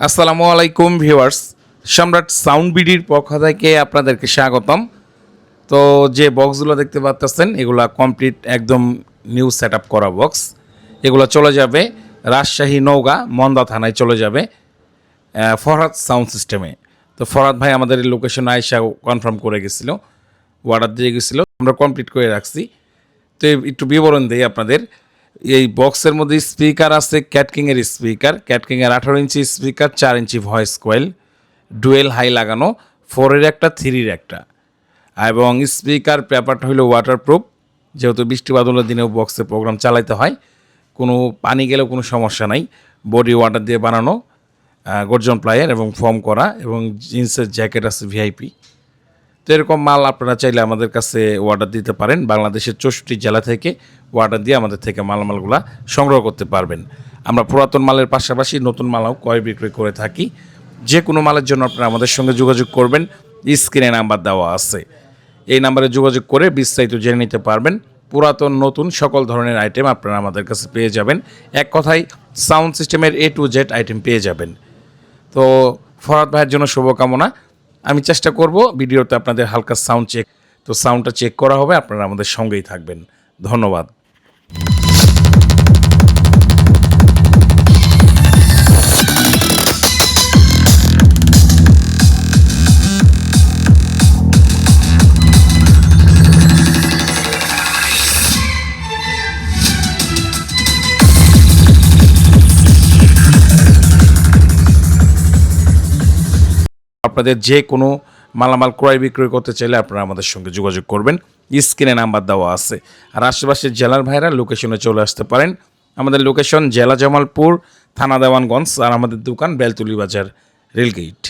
আসসালামু আলাইকুম ভিউয়ার্স, সম্রাট সাউন্ড বিডির পক্ষ থেকে আপনাদেরকে স্বাগতম। তো যে বক্সগুলো দেখতে পাচ্ছেন, এগুলা কমপ্লিট একদম নিউ সেট করা বক্স। এগুলো চলে যাবে রাজশাহী নৌগা মন্দা থানায় চলে যাবে ফরহাদ সাউন্ড সিস্টেমে। তো ফরহাদ ভাই আমাদের লোকেশন আয়সা কনফার্ম করে গেছিল অর্ডার দিয়ে গেছিল, আমরা কমপ্লিট করে রাখছি। তো একটু বিবরণ দিই আপনাদের। এই বক্সের মধ্যে স্পিকার আছে ক্যাটকিংয়ের স্পিকার। ক্যাটকিংয়ের আঠারো ইঞ্চি স্পিকার, চার ইঞ্চি ভয়েস কয়েল, ডুয়েল হাই লাগানো, ফোরের একটা, থ্রির একটা। এবং স্পিকার পেপারটা হলো ওয়াটারপ্রুফ যেহেতু বৃষ্টি বাদলের দিনেও বক্সে প্রোগ্রাম চালাইতে হয়, কোনো পানি গেলেও কোনো সমস্যা নাই। বডি ওয়াটার দিয়ে বানানো গর্জন প্লায়ার এবং ফর্ম করা এবং জিন্সের জ্যাকেট আছে ভিআইপি তো এরকম মাল আপনারা চাইলে আমাদের কাছে অর্ডার দিতে পারেন, বাংলাদেশের চৌষট্টি জেলা থেকে অর্ডার দিয়ে আমাদের থেকে মালামালগুলা সংগ্রহ করতে পারবেন। আমরা পুরাতন মালের পাশাপাশি নতুন মালও ক্রয় বিক্রয় করে থাকি। যে কোনো মালের জন্য আপনারা আমাদের সঙ্গে যোগাযোগ করবেন, স্ক্রিনে নাম্বার দেওয়া আছে। এই নাম্বারে যোগাযোগ করে বিস্তারিত জেনে নিতে পারবেন। পুরাতন, নতুন সকল ধরনের আইটেম আপনারা আমাদের কাছে পেয়ে যাবেন। এক কথায় সাউন্ড সিস্টেমের এ টু জেড আইটেম পেয়ে যাবেন। তো ফরাদ ভাইয়ের জন্য শুভকামনা। আমি চেষ্টা করব ভিডিওতে আপনাদের হালকা সাউন্ড চেক তো সাউন্ডটা চেক করা হবে, আপনারা আমাদের সঙ্গেই থাকবেন। ধন্যবাদ। আপনাদের যে কোনো মালামাল ক্রয় বিক্রয় করতে চাইলে আপনারা আমাদের সঙ্গে যোগাযোগ করবেন। স্ক্রিনে নাম্বার দেওয়া আছে। আর আশেপাশের জেলার ভাইরা লোকেশনে চলে আসতে পারেন। আমাদের লোকেশন জেলা জামালপুর, থানা দেওয়ানগঞ্জ আর আমাদের দোকান বেলতুলি বাজার, রেলগেট।